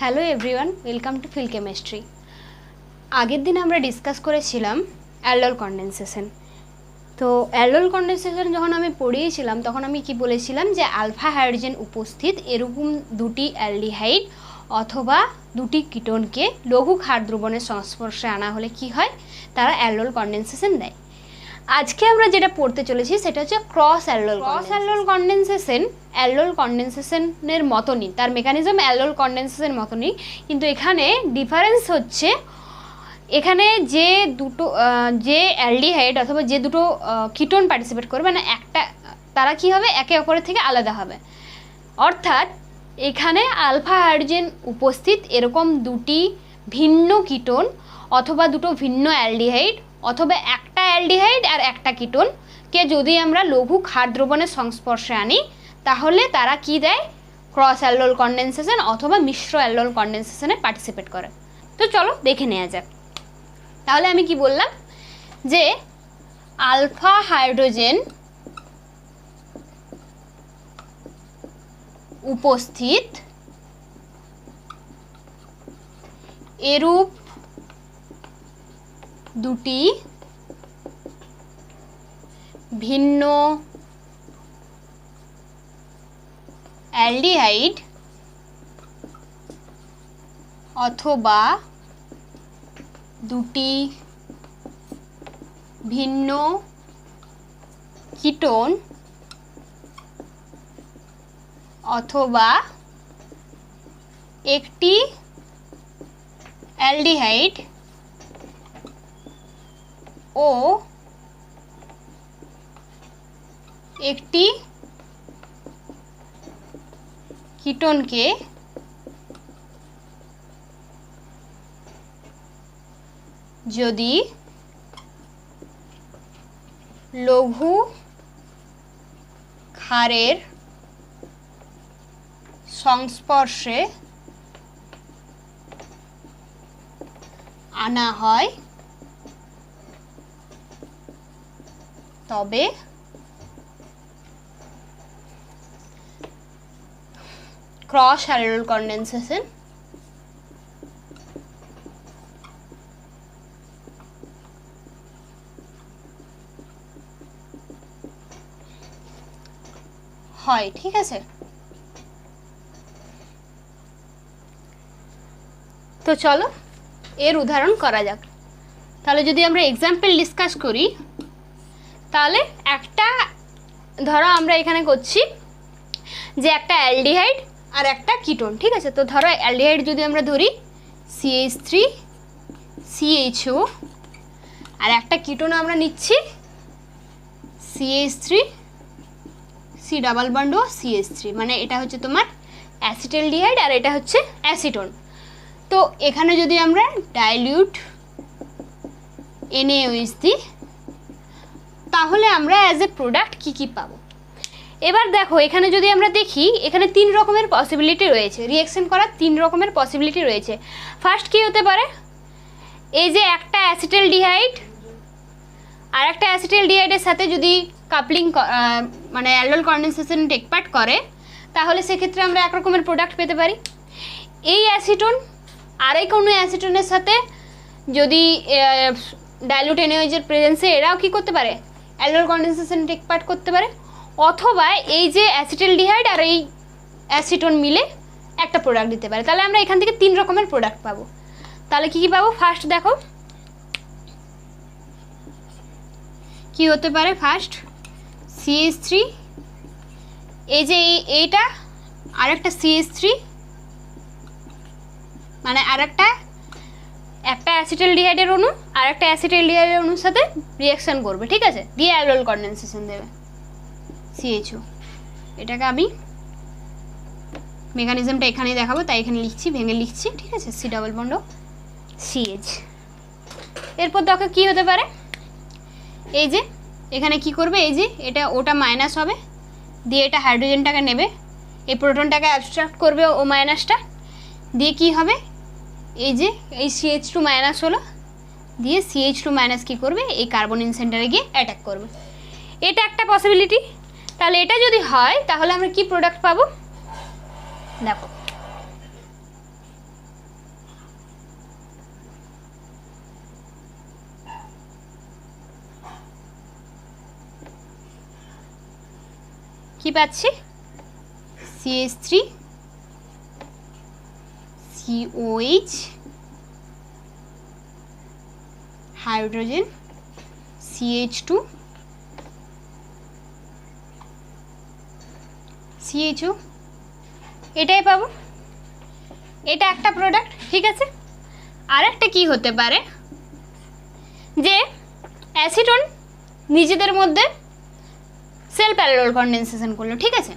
Hello everyone, welcome to feel chemistry. আগের দিন আমরা ডিসকাস করেছিলাম অ্যালডল কন্ডেনসেশন। তো অ্যালডল কন্ডেনসেশন যখন আমি পড়িয়েছিলাম, তখন আমি কি বলেছিলাম যে আলফা হাইড্রোজেন উপস্থিত এরকম দুটি অ্যালডিহাইড অথবা দুটি কিটোনকে লঘু ক্ষার দ্রবণের সংস্পর্শে আনা হলে কি হয়? তারা অ্যালডল কন্ডেনসেশন দেয়। আজকে আমরা যেটা পড়তে চলেছি সেটা হচ্ছে cross aldol cross aldol condensation অ্যালোল কন্ডেনসেশনের মতনই তার মেকানিজম অ্যালডল কন্ডেনসেশনের মতনই কিন্তু এখানে ডিফারেন্স হচ্ছে এখানে যে দুটো যে অ্যালডিহাইড অথবা যে দুটো কিটোন পার্টিসিপেট করবে মানে একটা তারা কি হবে? একে অপরের থেকে আলাদা হবে। অর্থাৎ এখানে আলফা হাইড্রোজেন উপস্থিত এরকম দুটি ভিন্ন কিটোন অথবা দুটো ভিন্ন অ্যালডিহাইড অথবা একটা অ্যালডিহাইড একটা কিটোনকে যদি আমরা লঘু ক্ষার দ্রবণের সংস্পর্শে আনি, তাহলে তারা কি দেয়? ক্রস অ্যালোল কন্ডেনসেশন অথবা মিশ্র অ্যালোল কন্ডেনসেশনে পার্টিসিপেট করে। তো চলো দেখে নেওয়া যাক। তাহলে আমি কি বললাম? যে আলফা হাইড্রোজেন উপস্থিত এরূপ দুটি ভিন্ন অ্যালডিহাইড অথবা দুটি ভিন্ন কিটোন অথবা একটি অ্যালডিহাইড ও একটি কিটোনকে যদি লঘু ক্ষারের সংস্পর্শে আনা হয় তবে ক্রস হ্যালোল কন্ডেনসেশন হয় ঠিক আছে। তো চলো, এর উদাহরণ করা যাক। তাহলে যদি আমরা এক্সাম্পল ডিসকাস করি, তাহলে একটা, ধরো আমরা এখানে করছি যে একটা অ্যালডিহাইড আর একটা কিটোন ঠিক আছে? তো ধরো অ্যালডিহাইড যদি আমরা ধরি সিএইচ থ্রি সিএইচও আর একটা কিটোন আমরা নিচ্ছি CH three C double bond O CH three মানে এটা হচ্ছে তোমার অ্যাসিটেলডিহাইড আর এটা হচ্ছে অ্যাসিটোন তো এখানে যদি আমরা ডাইলিউট এনএইচ দিই, তাহলে আমরা অ্যাজ এ প্রোডাক্ট কী কী পাবো? এবার দেখো, এখানে যদি আমরা দেখি, এখানে তিন রকমের পসিবিলিটি রয়েছে। রিয়েকশন করার তিন রকমের পসিবিলিটি রয়েছে। ফার্স্ট কী হতে পারে? এই যে একটা অ্যাসিটেল ডিহাইড আর একটা অ্যাসিটেল ডিহাইডের সাথে যদি কাপলিং মানে অ্যালডল কন্ডেনসেশন টেক পার্ট করে, তাহলে সেক্ষেত্রে আমরা এক রকমের প্রোডাক্ট পেতে পারি। এই অ্যাসিটোন আরেক কোনো অ্যাসিটোনের সাথে যদি ডাইলুট এনওয়েজের প্রেজেন্সে এরাও কি করতে পারে? অ্যালডল কন্ডেনসেশন টেক পার্ট করতে পারে। অথবা এই যে অ্যাসিটেলডিহাইড আর এই অ্যাসিটোন মিলে একটা প্রোডাক্ট দিতে পারে। তাহলে আমরা এখান থেকে তিন রকমের প্রোডাক্ট পাবো। তাহলে কী কী পাবো? ফার্স্ট দেখো। কি হতে পারে? ফার্স্ট সিএস থ্রি এই যে এই এইটা, আরেকটা সিএস থ্রি মানে আরেকটা, একটা অ্যাসিটালডিহাইডের অণু আর একটা অ্যাসিটালডিহাইডের অণুর সাথে রিয়াকশন করবে, ঠিক আছে? দিয়ে অ্যালোল কন্ডেনসেশন দেবে। সিএইচও এটাকে আমি মেকানিজমটা এখানেই দেখাবো, তাই এখানে লিখছি, ভেঙে লিখছি, ঠিক আছে? সি ডাবল বন্ড সিএইচ এরপর দেখো কী হতে পারে? এই যে, এখানে কি করবে? এই যে, এটা ওটা মাইনাস হবে, দিয়ে এটা হাইড্রোজেনটাকে নেবে। এই প্রোটনটাকে অ্যাবস্ট্রাক্ট করবে ও মাইনাসটা দিয়ে কি হবে? এই যে, এই সিএইচ টু মাইনাস হলো, দিয়ে সিএইচ টু মাইনাস কী করবে? এই কার্বনিন সেন্টারে গিয়ে অ্যাটাক করবে। এটা একটা পসিবিলিটি তাহলে এটা যদি হয়, তাহলে আমরা কি প্রোডাক্ট পাবো? দেখো। কি পাচ্ছি? CH three COH hydrogen CH two CHO এটাই পাবো। এটা একটা প্রোডাক্ট ঠিক আছে? আর একটা কী হতে পারে? যে অ্যাসিটন নিজেদের মধ্যে সেল প্যারালোল কন্ডেনসেশন করল, ঠিক আছে?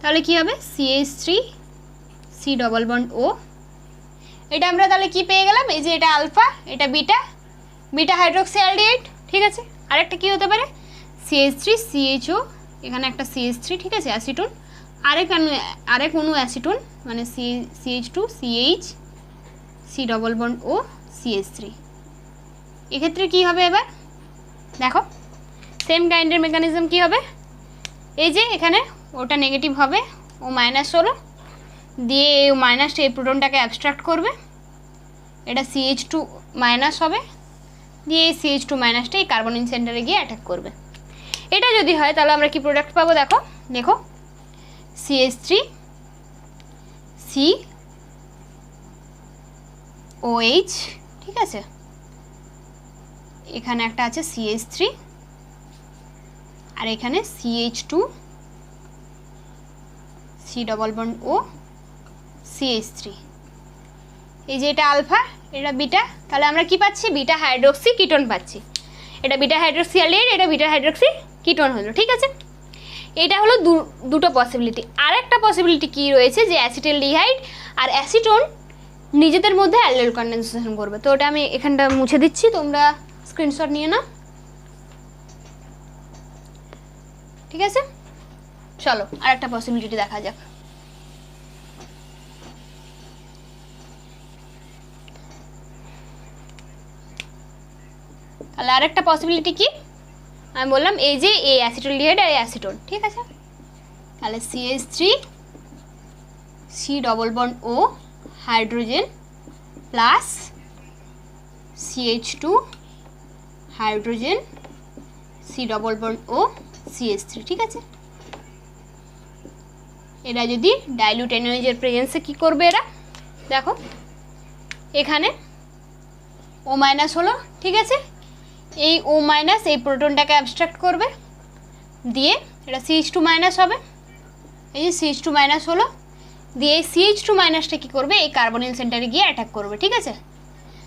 তাহলে কি হবে? CH three C double bond O এটা আমরা তাহলে কি পেয়ে গেলাম? এই যে এটা আলফা এটা বিটা বিটা হাইড্রোক্সি অ্যালডিহাইড ঠিক আছে? আরেকটা কি হতে পারে? সিএইচ থ্রি সিএইচও এখানে একটা সিএইচ থ্রি ঠিক আছে? অ্যাসিটোন আরেক অণু আরেক অণু অ্যাসিটোন মানে C CH two CH C double bond O CH three এক্ষেত্রে কী হবে এবার? দেখো সেম কাইন্ডের মেকানিজম কী হবে? এই যে এখানে ওটা নেগেটিভ হবে, ও মাইনাস হলো, দিয়ে এই মাইনাসটা এই প্রোটনটাকে অ্যাবস্ট্রাক্ট করবে, এটা সিএইচ টু মাইনাস হবে, দিয়ে এই সিএইচ টু মাইনাসটা এই কার্বনিন সেন্টারে গিয়ে অ্যাটাক করবে। এটা যদি হয় তাহলে আমরা কি প্রোডাক্ট পাবো দেখো? দেখো সিএইচ থ্রি সি ওএইচ ঠিক আছে? এখানে একটা আছে সিএইচ থ্রি আর এখানে CH two C double bond O CH three এই যে এটা আলফা এটা বিটা তাহলে আমরা কি পাচ্ছি? বিটা হাইড্রোক্সি কিটোন পাচ্ছি। এটা বিটা হাইড্রোক্সি অ্যালডিহাইড এটা বিটা হাইড্রোক্সি কিটোন হলো, ঠিক আছে? এটা হলো দুটো পসিবিলিটি আর একটা পসিবিলিটি কী রয়েছে যে অ্যাসিটেল ডিহাইড আর অ্যাসিটোন নিজেদের মধ্যে অ্যালডেল কন্ডেনসেশন করবে। তো ওটা আমি এখানটা মুছে দিচ্ছি, তোমরা স্ক্রিনশট নিয়ে নাও। ঠিক আছে? চলো আর একটা পসিবিলিটি দেখা যাক। তাহলে আরেকটা পসিবিলিটি কি? আমি বললাম, এই যে এ এই অ্যাসিটোলডিহাইড আর অ্যাসিটোন ঠিক আছে? তাহলে CS three C double bond O hydrogen plus CH two hydrogen C double bond O CH three ঠিক আছে? এরা যদি ডাইলুট এনার্জির প্রেজেন্সে কী করবে এরা? দেখো, এখানে ও মাইনাস হলো, ঠিক আছে? এই ও মাইনাস, এই প্রোটনটাকে অ্যাবস্ট্রাক্ট করবে। দিয়ে এটা সিএইচ টু মাইনাস হবে। এই যে সিএইচ টু মাইনাস হলো। দিয়ে এই সিএইচ টু মাইনাসটা কী করবে? এই কার্বনিল সেন্টারে গিয়ে অ্যাটাক করবে, ঠিক আছে?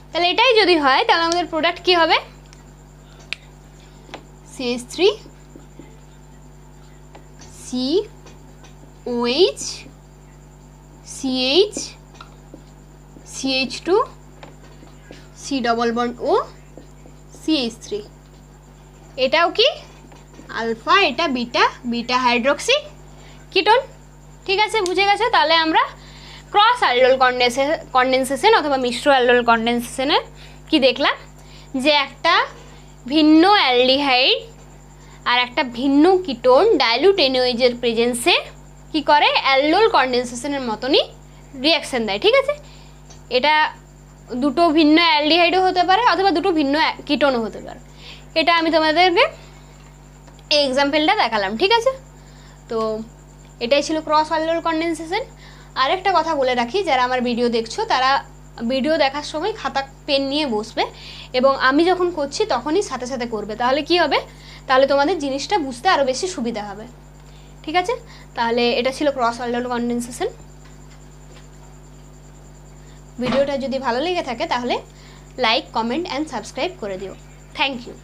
তাহলে এটাই যদি হয়, তাহলে আমাদের প্রোডাক্ট কী হবে? CH three C OH CH CH two C double bond O CH three এটাও কি? আলফা, এটা বিটা বিটা হাইড্রোক্সি, কিটোন। ঠিক আছে, বুঝে গেছে? তাহলে আমরা ক্রস অ্যালডোল কন্ডেন্সে, কন্ডেনসেশন অথবা মিশ্র অ্যালডোল কন্ডেনসেশনে কি দেখলাম? যে একটা ভিন্ন অ্যালডিহাইড আর একটা ভিন্ন কিটোন ডাইলুট এনোয়েজের প্রেজেন্সে কি করে? অ্যালডোল কন্ডেনসেশনের মতনই রিয়াকশান দেয়। ঠিক আছে? এটা দুটো ভিন্ন অ্যালডিহাইডও হতে পারে অথবা দুটো ভিন্ন কিটোনও হতে পারে। এটা আমি তোমাদেরকে এই এক্সাম্পলটা দেখালাম, ঠিক আছে? তো এটাই ছিল ক্রস অ্যালডোল কন্ডেনসেশন আরেকটা কথা বলে রাখি, যারা আমার ভিডিও দেখছ, তারা ভিডিও দেখার সময় খাতা পেন নিয়ে বসবে এবং আমি যখন করছি তখনই সাথে সাথে করবে। তাহলে কি হবে? তাহলে তোমাদের জিনিসটা বুঝতে আরও বেশি সুবিধা হবে। ঠিক আছে? তাহলে এটা ছিল ক্রস অ্যালডোল কন্ডেনসেশন ভিডিওটা যদি ভালো লেগে থাকে তাহলে লাইক কমেন্ট অ্যান্ড সাবস্ক্রাইব করে দিও। Thank you